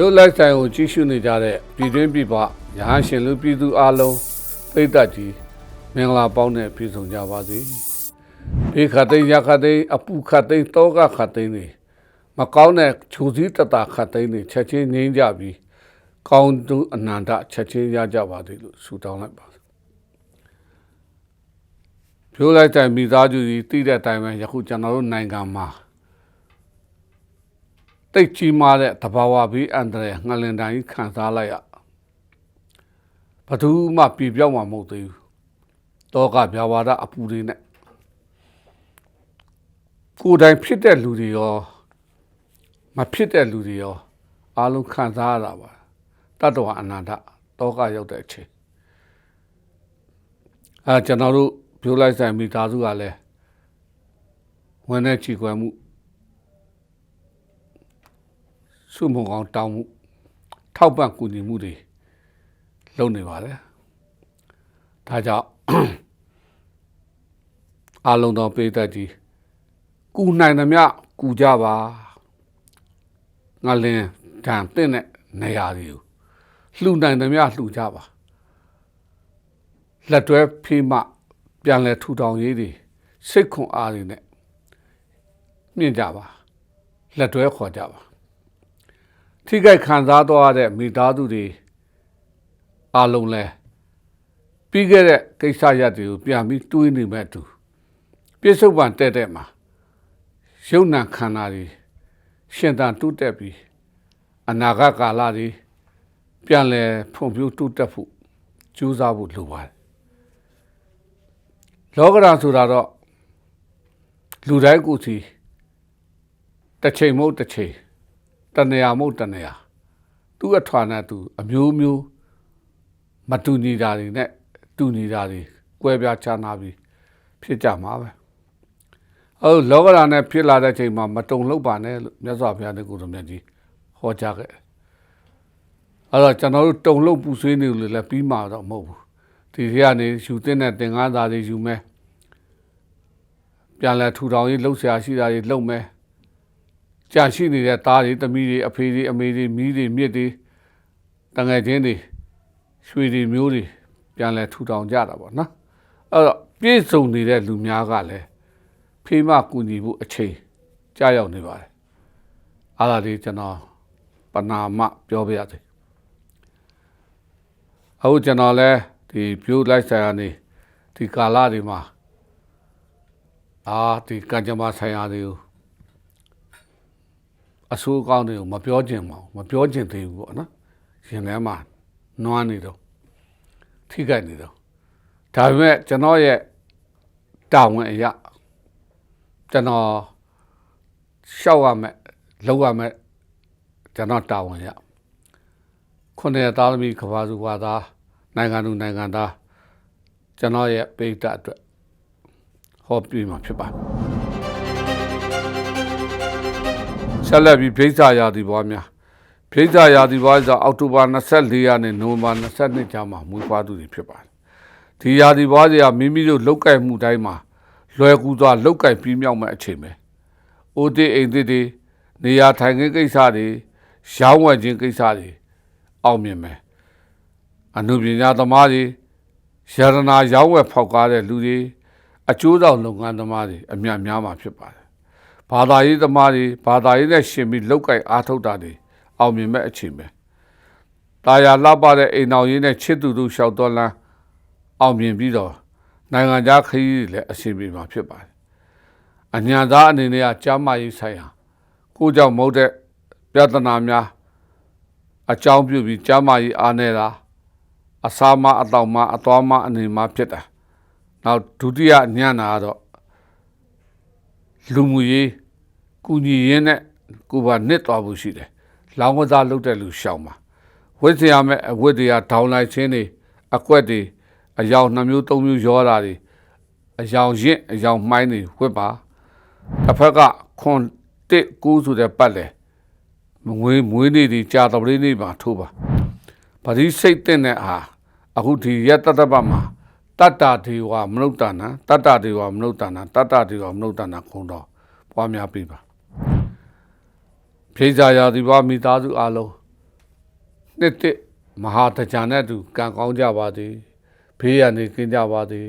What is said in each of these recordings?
ရုပ်လိုက်ဆိုင်ကိုကြီးရှုနေကြတဲ့ပြည်တွင်းပြည်ပရဟန်းရှင်လူပြည်သူအလုံးပိတ်သက်ကြီးမင်္ဂလာပေါင်းနဲ့ပြည့်စုံကြပါစေဘေခတ်သိမ်းရခတ်သိမ်းအပူခတ်သိမ်းတောကခတ်သိမ်းတွေမကောင်းတဲ့ခြူစည်းတတခတ်သိမ်းတွေချက်ချင်းငြိမ်းကြပြီးကောင်းသူအနန္တချက်ချင်းရကြပါသေးလို့ဆုတောင်းလိုက်ပါဖြိုးလိုက်တဲ့မိသားစုကြီးတည်တဲ့အတိုင်းပဲယခုကျွန်တော်တို့နိုင်ငံမှာ တိတ်ကြီးမားတဲ့တဘာဝဘေးအန္တရာယ်ငလင်တိုင်းခံစားလိုက်ရဘသူမှပြပြောင်းမှာမဟုတ်သေးဘူးတောကဗျာဝါဒအပူတွေနဲ့ကိုယ်တိုင်ဖြစ်တဲ့လူတွေရောမဖြစ်တဲ့လူတွေရောအားလုံးခံစားရတာပါတတ္တဝအနန္တတောကရောက်တဲ့အချိန်အဲကျွန်တော်တို့ပြိုးလိုက်ဆိုင်မိသားစုကလည်းဝင်တဲ့ချီကွယ်မှု စုမုံကောင်တောင်းမှုထောက်ပံ့ကူညီမှုတွေလုပ်နေပါတယ်ဒါကြောင့်အလုံးတော်ပေးတတ်ကြီးကူနိုင်သမျှကူကြပါငါလင်းတန်တဲ့နေရာတွေကိုလှူနိုင်သမျှလှူကြပါလက်တွဲဖေးမှပြန်လဲထူထောင်ရေးတွေစိတ်ခွန်အားတွေနဲ့မြင့်ကြပါလက်တွဲခေါ်ကြပါ ထိခိုက်ခံစားသွားတဲ့မိသားစုတွေအလုံးလဲပြီးခဲ့တဲ့ကိစ္စရပ်တွေကိုပြန်ပြီးတွေးနေမဲ့တူပြစ္ဆုတ်ပံတဲ့တဲ့မှာရုပ်နာခန္ဓာတွေရှင်သန်တုတက်ပြီးအနာဂတ်ကာလတွေပြန်လဲဖွံ့ဖြိုးတုတက်ဖို့ကြိုးစားဖို့လိုပါတယ်လောကဓာတ်ဆိုတာတော့လူတိုင်းကိုယ်စီတစ်ချိန်မဟုတ်တစ်ချိန် တနေရာမဟုတ်တနေရာသူ့အထွာနဲ့သူအမျိုးမျိုးမတူညီတာတွေနဲ့တူညီတာတွေကွဲပြားခြားနာပြီးဖြစ်ကြမှာပဲအဲလောကဓာတ်နဲ့ဖြစ်လာတဲ့ချိန်မှာမတုံလို့ပါနဲ့လို့မြတ်စွာဘုရားနဲ့ကိုယ်တော်မြတ်ကြီးဟောကြားခဲ့အဲ့တော့ကျွန်တော်တို့တုံလို့ပူဆွေးနေလို့လည်းပြီးမှာတော့မဟုတ်ဘူးဒီထဲကနေယူတဲ့တဲ့သင်္ကန်းသားတွေယူမယ်ပြန်လဲထူထောင်ရေးလှုပ်ရှားရှိတာတွေလှုပ်မယ် ကြာရှိနေတဲ့သားတွေသမီးတွေအဖေတွေအမေတွေမိတွေမြစ်တွေတငယ်ချင်းတွေရွှေတွေမျိုးတွေပြန်လဲထူထောင်ကြတာပေါ့နော်အဲ့တော့ပြည့်စုံနေတဲ့လူများကလည်းဖေးမကူညီဖို့အချိန်ကြာရောက်နေပါတယ်အားလာလေးကျွန်တော်ပနာမပြောပြရစေအခုကျွန်တော်လဲဒီပြိုးလိုက်ဆိုင်ရာနေဒီကာလတွေမှာအာဒီကံကြမ္မာဆိုင်ရာတွေကို အဆိုးကောင်းတွေကိုမပြောချင်ပါဘူးမပြောချင်သေးဘူးပေါ့နော်ရှင်ထဲမှာနွားနေတော့ထိခိုက်နေတော့ဒါပေမဲ့ကျွန်တော်ရဲ့တာဝန်အရာကျွန်တော်ရှောက်ရမယ်လောက်ရမယ်ကျွန်တော်တာဝန်ရခုနှစ်ရသားသမီးကဘာစုဘာသားနိုင်ငံသူနိုင်ငံသားကျွန်တော်ရဲ့ပိဋကအတွက်ဟောပြမှာဖြစ်ပါတယ် ဆက်လက်ပြီးဖိစာရာသီပွားများဖိစာရာသီပွားဆိုအောက်တိုဘာ24ရက်နဲ့နိုဝင်ဘာ22ရက်မှာမွေးဖွားသူတွေဖြစ်ပါတယ်ဒီရာသီပွားတွေကမိမိတို့လောက်ကိုက်မှုတိုင်းမှာလွယ်ကူစွာလောက်ကိုက်ပြီးမြောက်မဲ့အချိန်ပဲအိုတေးအိမ်တွေနေရာထိုင်ခင်းကိစ္စတွေရောင်းဝယ်ခြင်းကိစ္စတွေအောင်မြင်မယ်အနုပညာသမားတွေရတနာရောင်းဝယ်ဖောက်ကားတဲ့လူတွေအကျိုးဆောင်လုပ်ငန်းသမားတွေအများများမှာဖြစ်ပါတယ်။ ဘာသာရေးသမားတွေဘာသာရေးနဲ့ရှင်ပြီးလောက်ကိုက်အားထုတ်တာတွေအောင်မြင်မဲ့အချိန်ပဲ။တာယာလှပတဲ့အိမ်တော်ရေးနဲ့ချစ်သူတို့ရှောက်တော်လန်းအောင်မြင်ပြီးတော့နိုင်ငံခြားခရီးတွေလည်းအစီအပြေမှာဖြစ်ပါတယ်။အညာသားအနေနဲ့ကကြားမရေးဆိုင်ရာကိုကြောင့်မဟုတ်တဲ့ပြဿနာများအကြောင်းပြုပြီးကြားမရေးအားနေတာအစာမအတောင်မအသွားမအနေမဖြစ်တာနောက်ဒုတိယညံ့တာကတော့ လူမှုရေးကုညီရင်းနဲ့ကိုပါနစ်သွားဖို့ရှိတယ်လောင်းကစားလုပ်တဲ့လူရှောင်ပါဝိဇ္ဇာမဲ့အဝိတ္တရားဒေါင်းလိုက်ခြင်းတွေအကွက်တွေအယောင်နှမျိုးသုံးမျိုးရောတာတွေအယောင်ရင့်အယောင်မှိုင်းတွေဝစ်ပါတစ်ဖက်ကခွန်တစ်ကူးဆိုတဲ့ပတ်လေမွေးမွေးနေဒီကြာတပလေးနေမှာထိုးပါပရိစိတ်တဲ့နဲ့အားအခုဒီရတတပတ်မှာ တတ္တဒေဝမနုဿာနတတ္တဒေဝမနုဿာနတတ္တဒေဝမနုဿာနခုံတော်ပွားများပြီပါဖြိစာရာဒီဘမိသားစုအလုံးနှစ်တစ်မဟာတကြံနဲ့အတူကံကောင်းကြပါသည်ဘေးရန်နေကင်းကြပါသည်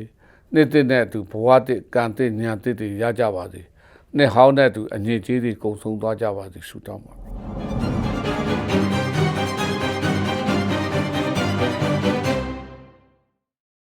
နှစ်တစ်နဲ့အတူဘဝတစ်ကံတစ်ညာတစ်တွေရကြပါသည်နှစ်ဟောင်းနဲ့အတူအငြိအကျေးတွေကုံဆုံးသွားကြပါသည်ဆုတောင်းပါ